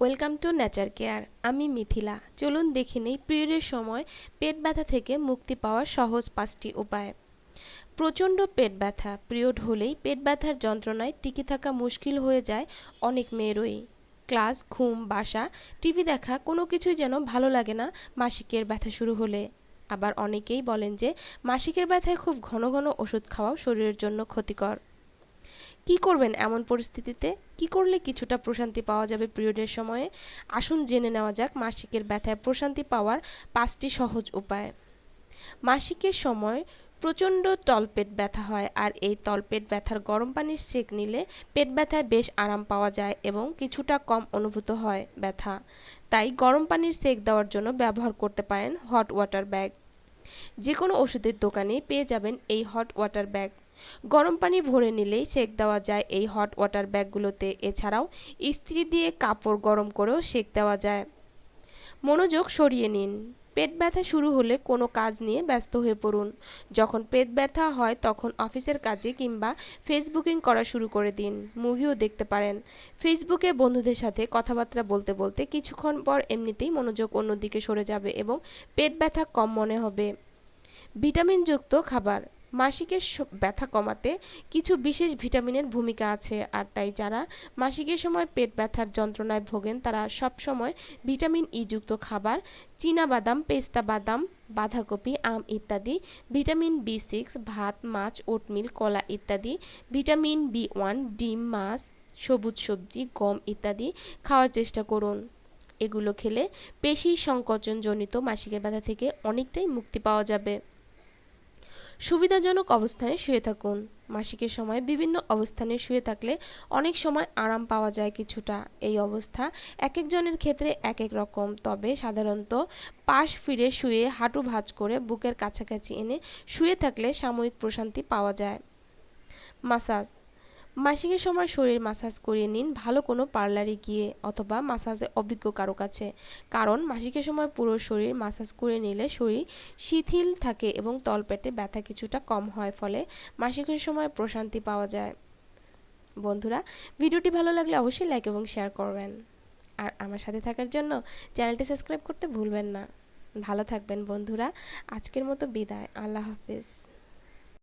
Welcome to nature care আমি মিথিলা। চলুন দেখে নেই পিরিয়ডের সময় পেট ব্যথা থেকে মুক্তি পাওয়ার সহজ পাঁচটি উপায়। প্রচণ্ড পেট ব্যথা। পিরিয়ড হলেই পেট ব্যথার যন্ত্রণায় টিকে থাকা মুশকিল হয়ে যায় অনেক মেয়েরই। ক্লাস, ঘুম, বাসা, টিভি দেখা কোনো কিছুই যেন ভালো লাগে না মাসিকের ব্যথা শুরু হলে। আবার অনেকেই বলেন যে মাসিকের ব্যথায় খুব ঘন ঘন ওষুধ খাওয়াও শরীরের জন্য ক্ষতিকর। কি করবেন এমন পরিস্থিতিতে? কি করলে কিছুটা প্রশান্তি পাওয়া যাবে পিরিয়ডের সময়ে? আসুন জেনে নেওয়া যাক মাসিকের ব্যথায় প্রশান্তি পাওয়ার পাঁচটি সহজ উপায়। মাসিকের সময় প্রচণ্ড তলপেট ব্যথা হয় আর এই তলপেট ব্যথার গরম পানির সেক নিলে পেট ব্যথায় বেশ আরাম পাওয়া যায় এবং কিছুটা কম অনুভূত হয় ব্যথা। তাই গরম পানির সেক দেওয়ার জন্য ব্যবহার করতে পারেন হট ওয়াটার ব্যাগ। যে কোনো ওষুধের দোকানে পেয়ে যাবেন এই হট ওয়াটার ব্যাগ। গরম পানি ভরে নিলেই সেক দেওয়া যায় এই হট ওয়াটার ব্যাগগুলোতে। এছাড়াও ইস্ত্রি দিয়ে কাপড় গরম করেও সেক দেওয়া যায়। মনোযোগ সরিয়ে নিন। পেট ব্যথা শুরু হলে কোনো কাজ নিয়ে ব্যস্ত হয়ে পড়ুন। যখন পেট ব্যথা হয় তখন অফিসের কাজে কিংবা ফেসবুকিং করা শুরু করে দিন। মুভিও দেখতে পারেন। ফেসবুকে বন্ধুদের সাথে কথাবার্তা বলতে বলতে কিছুক্ষণ পর এমনিতেই মনোযোগ অন্যদিকে সরে যাবে এবং পেট ব্যথা কম মনে হবে। ভিটামিনযুক্ত খাবার। মাসিকের ব্যথা কমাতে কিছু বিশেষ ভিটামিনের ভূমিকা আছে, আর তাই যারা মাসিকের সময় পেট ব্যথার যন্ত্রণায় ভোগেন, তারা সব সময় ভিটামিন ই যুক্ত খাবার বাদাম পেস্তা বাদাম, বাঁধাকপি, আম ইত্যাদি, ভিটামিন বি সিক্স, ভাত, মাছ, ওটমিল, কলা ইত্যাদি, ভিটামিন বি ওয়ান, ডিম, মাছ, সবুজ সবজি, গম ইত্যাদি খাওয়ার চেষ্টা করুন। এগুলো খেলে পেশি সংকোচনজনিত মাসিকের ব্যথা থেকে অনেকটাই মুক্তি পাওয়া যাবে। সুবিধাজনক অবস্থানে শুয়ে থাকুন। মাসিকের সময় বিভিন্ন অবস্থানে শুয়ে থাকলে অনেক সময় আরাম পাওয়া যায় কিছুটা। এই অবস্থা এক একজনের ক্ষেত্রে এক এক রকম। তবে সাধারণত পাশ ফিরে শুয়ে হাঁটু ভাঁজ করে বুকের কাছাকাছি এনে শুয়ে থাকলে সাময়িক প্রশান্তি পাওয়া যায়। মাসাজ মাসিকের সময় শরীর মাসাজ করিয়ে নিন। ভালো কোনো পার্লারে গিয়ে অথবা মাসাজে অভিজ্ঞ কারও কাছে। কারণ মাসিকের সময় পুরো শরীর মাসাজ করে নিলে শরীর শিথিল থাকে এবং তলপেটে ব্যথা কিছুটা কম হয় ফলে মাসিকের সময় প্রশান্তি পাওয়া যায়। বন্ধুরা, ভিডিওটি ভালো লাগলে অবশ্যই লাইক এবং শেয়ার করবেন। আর আমার সাথে থাকার জন্য চ্যানেলটি সাবস্ক্রাইব করতে ভুলবেন না। ভালো থাকবেন বন্ধুরা। আজকের মতো বিদায়। আল্লাহ হাফিজ।